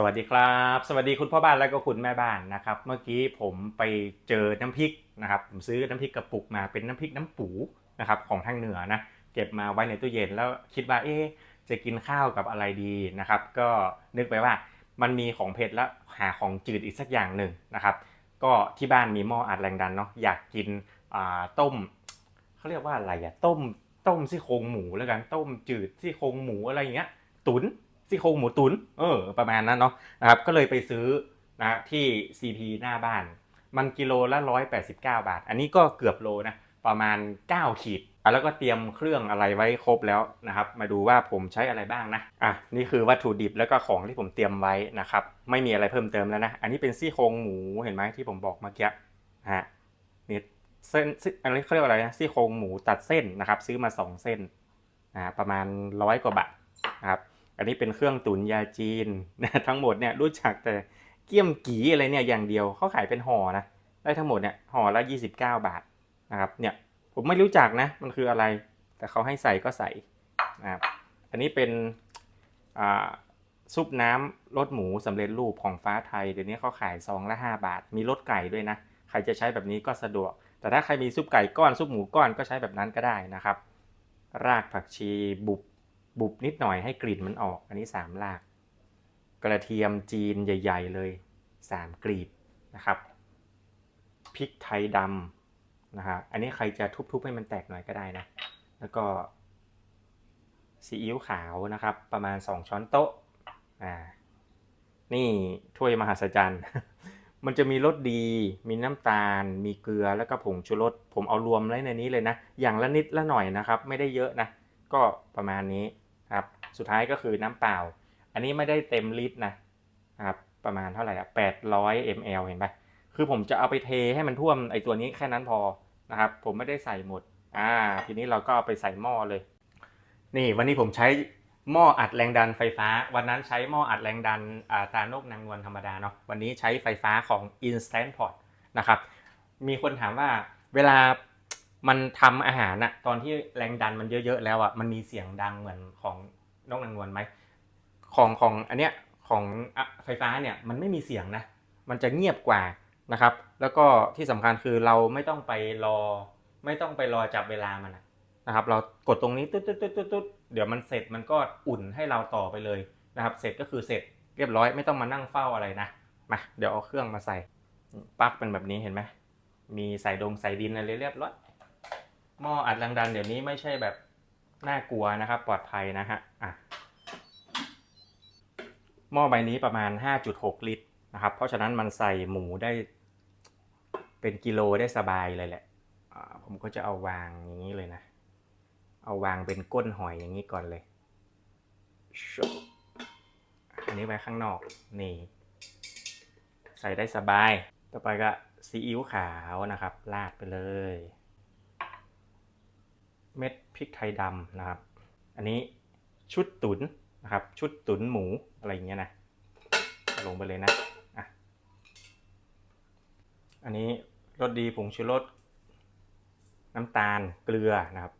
สวัสดีครับ สวัสดีคุณพ่อบ้านและก็คุณแม่บ้านนะครับ เมื่อกี้ผมไปเจอน้ำพริกนะครับ ผมซื้อน้ำพริกกระปุกมาเป็นน้ำพริกน้ำปูนะครับของทางเหนือนะ เก็บมาไว้ในตู้เย็นแล้วคิดว่าเอ๊จะกินข้าวกับอะไรดีนะครับ ก็นึกไปว่ามันมีของเผ็ดแล้วหาของจืดอีกสักอย่างหนึ่งนะครับ ก็ที่บ้านมีหม้ออัดแรงดันเนาะอยากกินต้มเขาเรียกว่าอะไรอะต้มต้มซี่โครงหมูแล้วกันต้มจืดซี่โครงหมูอะไรอย่างเงี้ย ตุ๋น ซี่โครงหมูตุ๋นเออประมาณนั้นเนาะนะครับก็เลยไปซื้อนะที่ CP หน้าบ้าน มันกิโลละ 189 บาท อันนี้ก็เกือบโลนะประมาณ 9 ขีดแล้วก็เตรียมเครื่องอะไรไว้ครบแล้วนะครับ มาดูว่าผมใช้อะไรบ้างนะอะนี่คือวัตถุดิบแล้วก็ของที่ผมเตรียมไว้นะครับ ไม่มีอะไรเพิ่มเติมแล้วนะ อันนี้เป็นซี่โครงหมูเห็นไหมที่ผมบอกเมื่อกี้นะฮะนี่เส้นอันนี้เขาเรียกว่าอะไรนะซี่โครงหมูตัดเส้นนะครับ ซื้อมา 2 เส้นนะประมาณร้อยกว่าบาทนะครับ อันนี้เป็นเครื่องตุ๋นยาจีนนะทั้งหมดเนี่ยรู้จักแต่เกี๊ยมกีอะไรเนี่ยอย่างเดียวเขาขายเป็นห่อนะได้ทั้งหมดเนี่ยห่อละ 29 บาทนะครับเนี่ยผมไม่รู้จักนะมันคืออะไร แต่เขาให้ใส่ก็ใส่นะครับอันนี้เป็นซุปน้ำรสหมูสำเร็จรูปของฟ้าไทยเดี๋ยวนี้เขาขายซองละ 5 บาท มีรสไก่ด้วยนะใครจะใช้แบบนี้ก็สะดวก แต่ถ้าใครมีซุปไก่ก้อนซุปหมูก้อนก็ใช้แบบนั้นก็ได้นะครับ รากผักชีบุบ บุบนิดหน่อยให้กลิ่นมันออก อันนี้3ราก กระเทียมจีนใหญ่ ๆ เลย 3 กลีบนะครับพริกไทยดำนะครับอันนี้ใครจะทุบๆให้มันแตกหน่อยก็ได้นะ แล้วก็ซีอิ๊วขาวนะครับ ประมาณ 2 ช้อนโต๊ะอ่านี่ถ้วยมหัศจรรย์ มันจะมีรสดี มีน้ำตาล มีเกลือแล้วก็ผงชูรส ผมเอารวมไว้ในนี้เลยนะ อย่างละนิดละหน่อยนะครับ ไม่ได้เยอะนะ ก็ประมาณนี้ สุดท้ายก็คือน้ำเปล่า อันนี้ไม่ได้เต็มลิตรนะครับประมาณเท่าไหร่อะ800 ml เห็นปะคือผมจะเอาไปเทให้มันท่วมไอตัวนี้แค่นั้นพอนะครับ ผมไม่ได้ใส่หมดอ่าทีนี้เราก็เอาไปใส่หม้อเลย นี่วันนี้ผมใช้หม้ออัดแรงดันไฟฟ้า วันนั้นใช้หม้ออัดแรงดันอ่าตานกนางนวลธรรมดาเนาะวันนี้ใช้ไฟฟ้าของ Instant Pot นะครับมีคนถามว่าเวลามันทำอาหารอะตอนที่แรงดันมันเยอะๆแล้วอะมันมีเสียงดังเหมือนของ นกนางนวลไหมของของอันเนี้ยของไฟฟ้าเนี่ยมันไม่มีเสียงนะ มันจะเงียบกว่านะครับ แล้วก็ที่สำคัญคือเราไม่ต้องไปรอ ไม่ต้องไปรอจับเวลามันอะนะครับ เรากดตรงนี้ตุ๊ดตุ๊ดตุ๊ดตุ๊ดตุ๊ดเดี๋ยวมันเสร็จมันก็อุ่นให้เราต่อไปเลยนะครับ เสร็จก็คือเสร็จเรียบร้อยไม่ต้องมานั่งเฝ้าอะไรนะมาเดี๋ยวเอาเครื่องมาใส่ปลั๊กเป็นแบบนี้เห็นไหมมีใส่ดงใส่ดินอะไรเรียบร้อยหม้ออัดแรงดันเดี๋ยวนี้ไม่ใช่แบบ น่ากลัวนะครับปลอดภัยนะฮะอะหม้อใบนี้ประมาณ 5.6 ลิตรนะครับ เพราะฉะนั้นมันใส่หมูได้เป็นกิโลได้สบายเลยแหละ ผมก็จะเอาวางอย่างนี้เลยนะ เอาวางเป็นก้นหอยอย่างนี้ก่อนเลย อันนี้ไว้ข้างนอก นี่ ใส่ได้สบาย ต่อไปก็ซีอิ๊วขาวนะครับ ราดไปเลย เม็ดพริกไทยดำนะครับ อันนี้ชุดตุ๋นนะครับ ชุดตุ๋นหมูอะไรอย่างเงี้ยนะลงไปเลยนะอะอันนี้รสดีผงชูรสน้ำตาลเกลือนะครับ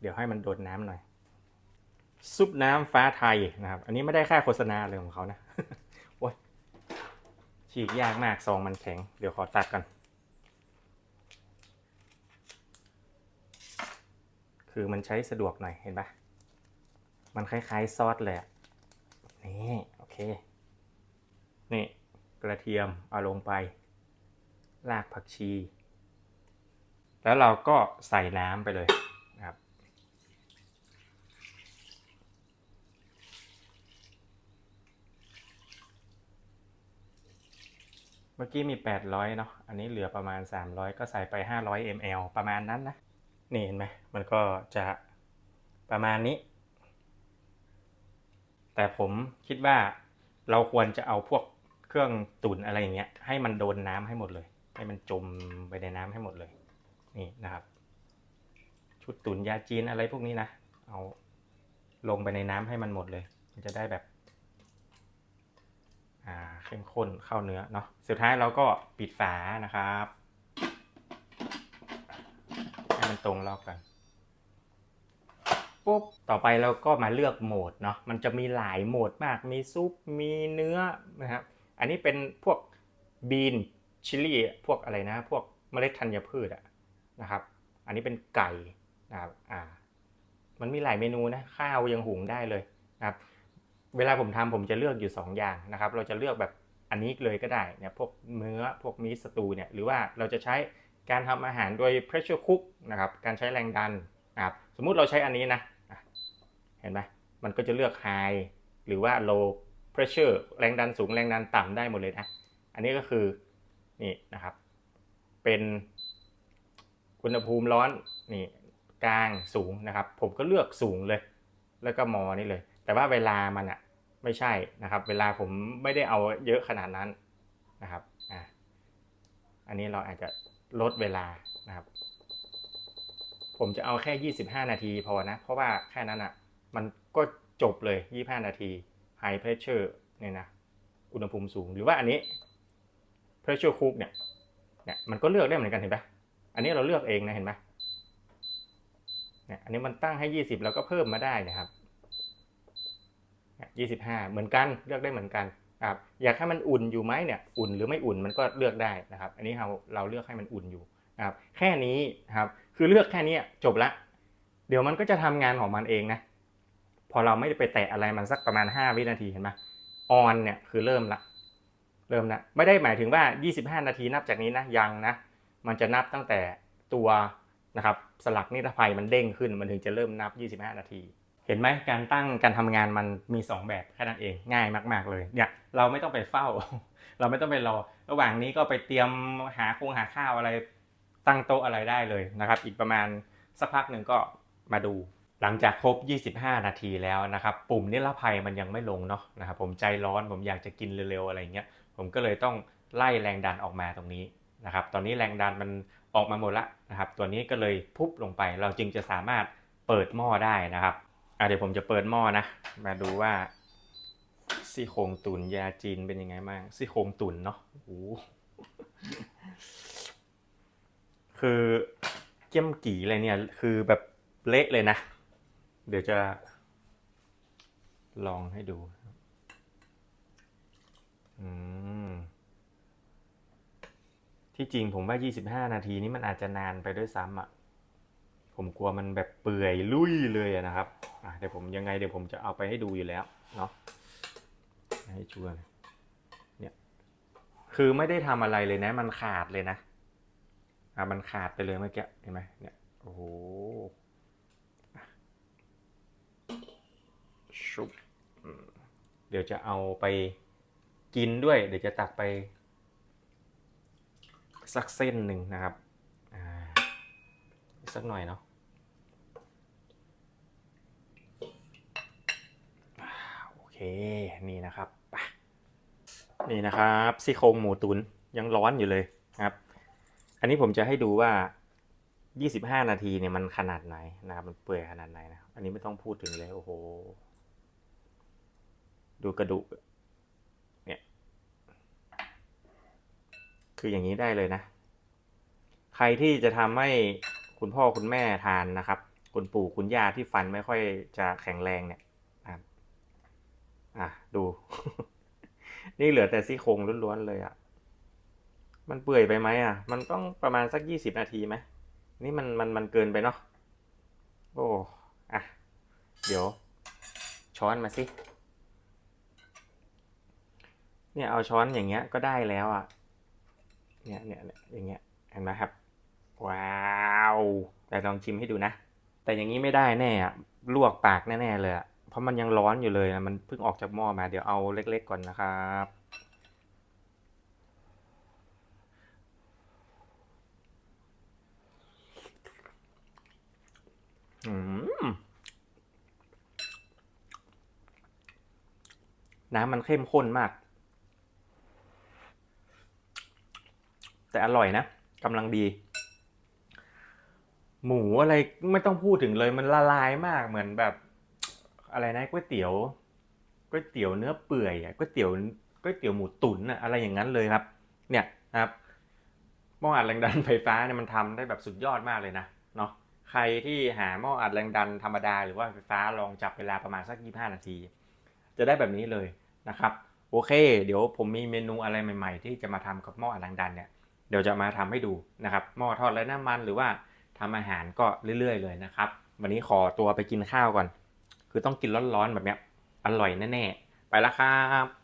เดี๋ยวให้มันโดนน้ำหน่อย ซุปน้ำฟ้าไทยนะครับ อันนี้ไม่ได้ค่าโฆษณาเลยของเขานะโอ้ยฉีกยากมากซองมันแข็ง เดี๋ยวขอตัดกัน คือมันใช้สะดวกหน่อยเห็นปะมันคล้ายๆซอสเลยนี่โอเค นี่กระเทียมเอาลงไป รากผักชี แล้วเราก็ใส่น้ำไปเลยนะครับ เมื่อกี้มี 800 เนาะ อันนี้เหลือประมาณ 300 ก็ใส่ไป 500 ml ประมาณนั้นนะ นี่เห็นไหมมันก็จะประมาณนี้ แต่ผมคิดว่าเราควรจะเอาพวกเครื่องตุ๋นอะไรอย่างเงี้ยให้มันโดนน้ำให้หมดเลย ให้มันจมไปในน้ำให้หมดเลย นี่นะครับ ชุดตุ๋นยาจีนอะไรพวกนี้นะ เอาลงไปในน้ำให้มันหมดเลย มันจะได้แบบเข้มข้นเข้าเนื้อเนาะสุดท้ายเราก็ปิดฝานะครับ มันตรงรอบกันปุ๊บต่อไปเราก็มาเลือกโหมดเนาะมันจะมีหลายโหมดมากมีซุปมีเนื้อนะครับอันนี้เป็นพวกบีนชิลลี่พวกอะไรนะ พวกเมล็ดธัญพืชอะนะครับ อันนี้เป็นไก่นะครับอ่ามันมีหลายเมนูนะข้าวยังหุงได้เลยนะครับเวลาผมทำผมจะเลือกอยู่ 2 อย่างนะครับ เราจะเลือกแบบอันนี้เลยก็ได้เนี่ยพวกเนื้อพวกมีสตูเนี่ยหรือว่าเราจะใช้ การทำอาหารโดย pressure cook นะครับ การใช้แรงดันนะครับ สมมุติเราใช้อันนี้นะ เห็นไหมมันก็จะเลือก high หรือว่า low pressure แรงดันสูง แรงดันต่ำได้หมดเลยนะ อันนี้ก็คือ นี่นะครับ เป็นอุณหภูมิร้อน นี่กลางสูงนะครับ ผมก็เลือกสูงเลย แล้วก็มอนี่เลย แต่ว่าเวลามันอะไม่ใช่นะครับ เวลาผมไม่ได้เอาเยอะขนาดนั้นนะครับ อะอันนี้เราอาจจะ ลดเวลานะครับ ผมจะเอาแค่ 25 นาทีพอนะ เพราะว่าแค่นั้นอะมันก็จบเลย 25 นาที high pressure เนี่ยนะ อุณหภูมิสูง หรือว่าอันนี้ pressure cook เนี่ย เนี่ย มันก็เลือกได้เหมือนกันเห็นปะอันนี้เราเลือกเองนะเห็นปะเนี่ยอันนี้มันตั้งให้ 20เราก็เพิ่มมาได้นะครับยี่สิบห้าเหมือนกัน เลือกได้เหมือนกัน ครับอยากให้มันอุ่นอยู่ไหมเนี่ยอุ่นหรือไม่อุ่นมันก็เลือกได้นะครับ อันนี้เราเราเลือกให้มันอุ่นอยู่นะครับแค่นี้ครับคือเลือกแค่นี้จบละ เดี๋ยวมันก็จะทำงานของมันเองนะพอเราไม่ได้ไปแตะอะไรมันสักประมาณ 5 วินาทีเห็นไหมออนเนี่ยคือเริ่มละเริ่มละไม่ได้หมายถึงว่า 25 นาทีนับจากนี้นะยังนะมันจะนับตั้งแต่ตัวนะครับสลักนิรภัยมันเด้งขึ้นมันถึงจะเริ่มนับ 25 นาที เห็นไหมการตั้งการทำงานมันมี 2 แบบแค่นั้นเองง่ายมาก ๆ เลยเนี่ยเราไม่ต้องไปเฝ้า เราไม่ต้องไปรอ ระหว่างนี้ก็ไปเตรียมหาคงหาข้าวอะไรตั้งโต๊ะอะไรได้เลยนะครับ อีกประมาณสักพักหนึ่งก็มาดู หลังจากครบ 25 นาทีแล้วนะครับ ปุ่มนิรภัยมันยังไม่ลงเนาะนะครับผมใจร้อนผมอยากจะกินเร็วๆอะไรเงี้ยผมก็เลยต้องไล่แรงดันออกมาตรงนี้นะครับ ตอนนี้แรงดันมันออกมาหมดละนะครับ ตัวนี้ก็เลยพุบลงไป เราจึงจะสามารถเปิดหม้อได้นะครับ อะเดี๋ยวผมจะเปิดหม้อนะ มาดูว่าซี่โครงตุนยาจีนเป็นยังไงบ้างซี่โครงตุนเนาะโอ้คือเกี้ยมกี่อะไรเนี่ย คือแบบเละเลยนะ เดี๋ยวจะ ลองให้ดู อืม ที่จริงผมว่า 25 นาทีนี้มันอาจจะนานไปด้วยซ้ำอะ ผมกลัวมันแบบเปื่อยลุยเลยนะครับอะเดี๋ยวผมยังไงเดี๋ยวผมจะเอาไปให้ดูอยู่แล้วเนาะให้ชัวร์เนี่ยคือไม่ได้ทำอะไรเลยนะ มันขาดเลยนะอะมันขาดไปเลยเมื่อกี้เห็นไหมเนี่ยโอ้โหชุบเดี๋ยวจะเอาไปกินด้วย เดี๋ยวจะตักไป สักเส้นหนึ่งนะครับอ่าสักหน่อยเนาะอ่าโอ เคนี่นะครับนี่นะครับซี่โครงหมูตุนยังร้อนอยู่เลยครับ อันนี้ผมจะให้ดูว่า 25 นาทีเนี่ยมันขนาดไหนนะครับมันเปื่อยขนาดไหนนะอันนี้ไม่ต้องพูดถึงเลยโอ้โหดูกระดูกเนี่ยคืออย่างนี้ได้เลยนะ ใครที่จะทำให้คุณพ่อคุณแม่ทานนะครับ คุณปู่คุณย่าที่ฟันไม่ค่อยจะแข็งแรงเนี่ย อะ ดู นี่เหลือแต่ซี่โครงล้วนๆเลยอะ่ะ มันเปื่อยไปไหมอะ มันต้องประมาณสักยี่สิบนาทีไหม นี่มันมันมันเกินไปเนาะ โอ้ อะ เดี๋ยว ช้อนมาสิ เนี่ยเอาช้อนอย่างเงี้ยก็ได้แล้วอะเนี่ยเนี่ยเนี่ยอย่างเงี้ย เห็นไหมครับ ว้าว แต่ลองชิมให้ดูนะ แต่อย่างนี้ไม่ได้แน่อะลวกปากแน่ๆเลยอะ เพราะมันยังร้อนอยู่เลยนะมันเพิ่งออกจากหม้อมา เดี๋ยวเอาเล็ก ๆ ก่อนนะครับอืมน้ำมันเข้มข้นมาก แต่อร่อยนะกำลังดี หมูอะไรไม่ต้องพูดถึงเลยมันละลายมากเหมือนแบบ อะไรนะก๋วยเตี๋ยวก๋วยเตี๋ยวเนื้อเปื่อยอะก๋วยเตี๋ยวก๋วยเตี๋ยวหมูตุ๋นอะอะไรอย่างนั้นเลยครับ เนี่ยนะครับหม้ออัดแรงดันไฟฟ้าเนี่ยมันทำได้แบบสุดยอดมากเลยนะเนาะใครที่หาหม้ออัดแรงดันธรรมดาหรือว่าไฟฟ้าลองจับเวลาประมาณสัก 25 นาที จะได้แบบนี้เลยนะครับ โอเค เดี๋ยวผมมีเมนูอะไรใหม่ๆ ที่จะมาทำกับหม้ออัดแรงดันเนี่ยเดี๋ยวจะมาทำให้ดูนะครับหม้อทอดไร้น้ำมันหรือว่าทำอาหารก็เรื่อยๆ เลยนะครับ วันนี้ขอตัวไปกินข้าวก่อน คือต้องกินร้อนๆแบบเนี้ยอร่อยแน่ๆไปแล้วครับ